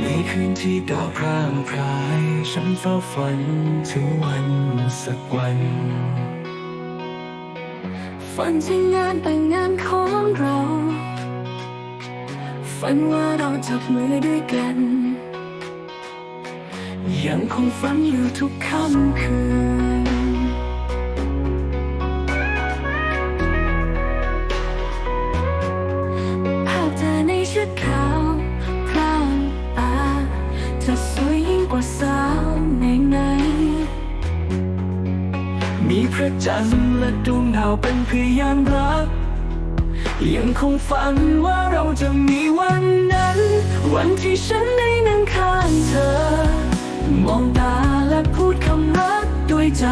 ในคืนที่ดาวพร่างพราย ฉันเฝ้าฝันถึงวันสักวัน ฝันถึงงานแต่งงานของเรา ฝันว่าเราจับมือด้วยกัน ยังคงฝันอยู่ทุกค่ำคืนภาพเธอในชุดขาว มีพระจันทร์และดวงดาวเป็นพยานรัก ยังคงฝันว่าเราจะมีวันนั้น วันที่ฉันได้นั่งข้างเธอ มองตาและพูดคำรักด้วยใจ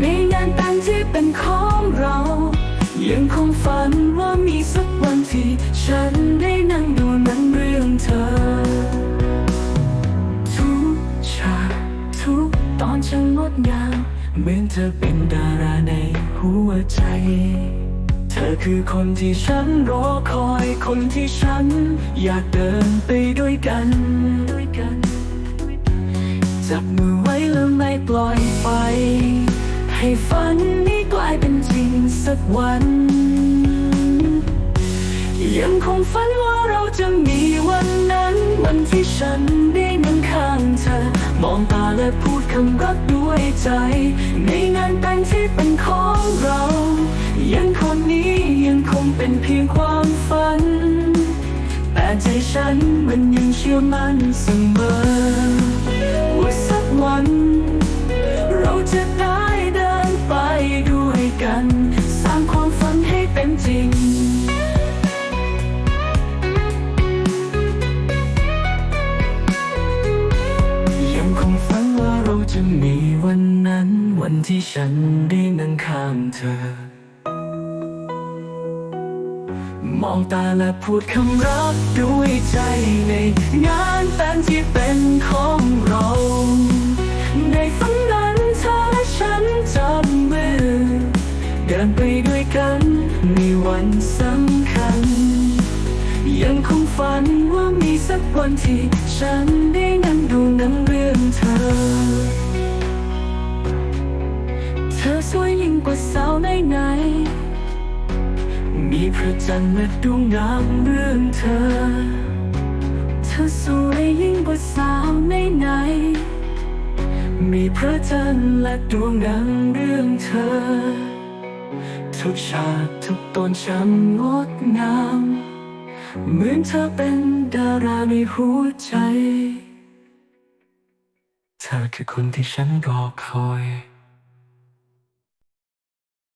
ในงานแต่งที่เป็นของเรา ยังคงฝันว่ามีสักวันที่ฉันได้นั่งดู งดงาม เหมือนเธอเป็นดาราในหัวใจ เธอคือคนที่ฉันรอคอย คนที่ฉันอยากเดินไปด้วยกันด้วยกัน จับมือไว้แล้วไม่ปล่อยไป ให้ฝันนี้กลายเป็นจริงสักวันยังคงฝันว่าเราจะมีวันนั้น วันที่ฉันได้นั่งข้างเธอ มองตาและพูดคำรัก ด้วยใจ ในงานแต่งที่เป็นของเรา ยังคนนี้ยังคงเป็นเพียงความฝัน แต่ใจฉันมันยังเชื่อมั่นเสมอ จะมีวันนั้นวันที่ฉันได้นั่งข้างเธอ มองตาและพูดคำรักด้วยใจในงานแต่งที่เป็นของเรา ในฝันนั้นเธอและฉันจับมือเดินไปด้วยกันในวันสำคัญ ยังคงฝันว่ามีสักวันที่ฉัน พระจันทร์และดวงดาวเรื่องเธอ เธอสวยยิ่งกว่าสาวไหนไหน มีพระจันทร์และดวงดาวเรื่องเธอ ทุกฉากทุกตอนช่างงดงาม เหมือนเธอเป็นดาราในหัวใจ เธอคือคนที่ฉันรอคอย